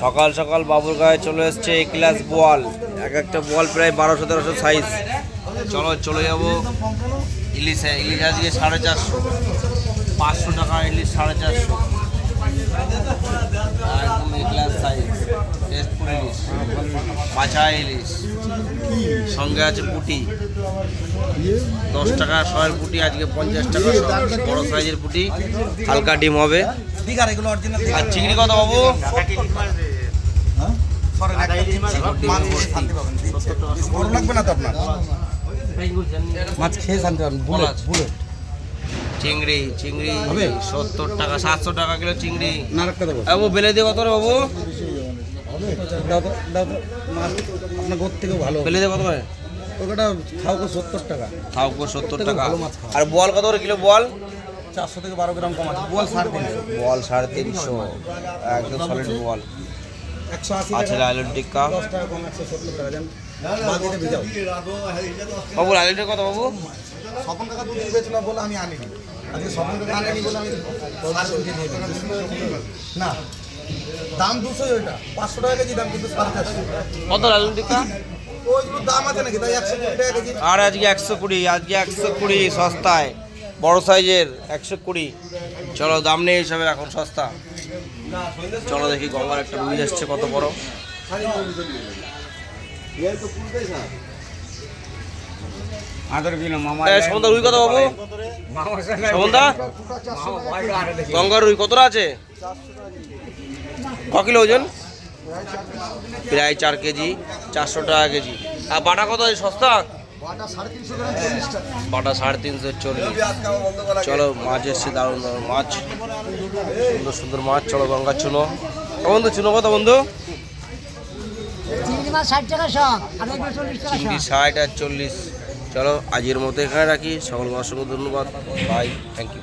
সকাল সকাল বাবুর গায়ে চলে এসছে এক গ্লাস বল এক একটা বল প্রায় বারোশো, তেরোশো সাইজ চলো, চলে যাব ইলিশে। ইলিশ আজকে সাড়ে চারশো। পাঁচশো টাকা ইলিশ সাড়ে চারশো। আর দুই গ্লাস সাইজ টেস্টপুর ইলিশ। মাছা ইলিশ। সঙ্গে আছে পুটি। দশ টাকা শয়ের পুটি আজকে পঞ্চাশ টাকা বড় সাইজের পুটি। হালকা ডিম হবে। আর চিংড়ি কত বাবু? বড় লাগবে না তো আপনার? মাছ খেয়ে শান্তি পাবেন বুলেট বুলেট। চিংড়ি চিংড়ি? সত্তর টাকা সাতশো টাকা কিলো চিংড়ি। বাবু বেলে দিয়ে কত রে বাবু? দাও তো দাও তো। মাছ আপনার গোর থেকেও ভালো বেলে দিয়ে কত করে? ওটা খাও সত্তর টাকা। খাওয়া সত্তর টাকা। আর বল কত করে কিলো? বল। চারশো থেকে বারো গ্রাম কম আছে। বল সাড়ে তিনশো। বল সাড়ে তিনশো। একদম সলিড বল। একশো আশি আছে টাকা। লাইলন টিক্কা। টাকা টাকা। বাবু লাইলন টিক্কা কত বাবু? স্বপন কাকা দুধ দিয়েছিল বলে আমি আনিনি। আজকে স্বপন কাকা আনেনি বলে আমি সাড়ে তিনশো দিয়ে দিয়েছি। না দাম দুশোই ওইটা পাঁচশো টাকা কেজি দাম কিন্তু সাড়ে চারশো। কত লাইলন টিক্কা ওইগুলোর দাম আছে নাকি? তাই একশো কুড়ি টাকা কেজি। আর আজকে একশো কুড়ি আজকে একশো কুড়ি সস্তায় বড় সাইজের একশো কুড়ি। চলো দাম নেই হিসাবে এখন সস্তা। চলো দেখি গঙ্গার একটা রুই আসছে কত বড়। সমন্দা রুই কত বাবু? সমন্দা গঙ্গার রুই কতটা আছে? ক কিলো ওজন? প্রায় চার কেজি চারশো টাকা কেজি। আর বাটা কত আছে? সস্তা? বাটা সাড়ে তিনশো চল্লিশ। চলো মাছ এসছে দারুণ দারুণ মাছ। সুন্দর সুন্দর মাছ চলো গঙ্গা চুনো। বন্ধু চুনো কত বন্ধু? চিংড়ি ষাট আর চল্লিশ। চলো আজকের মতো এখানে রাখি। সকল অসংখ্য ধন্যবাদ। Bye thank you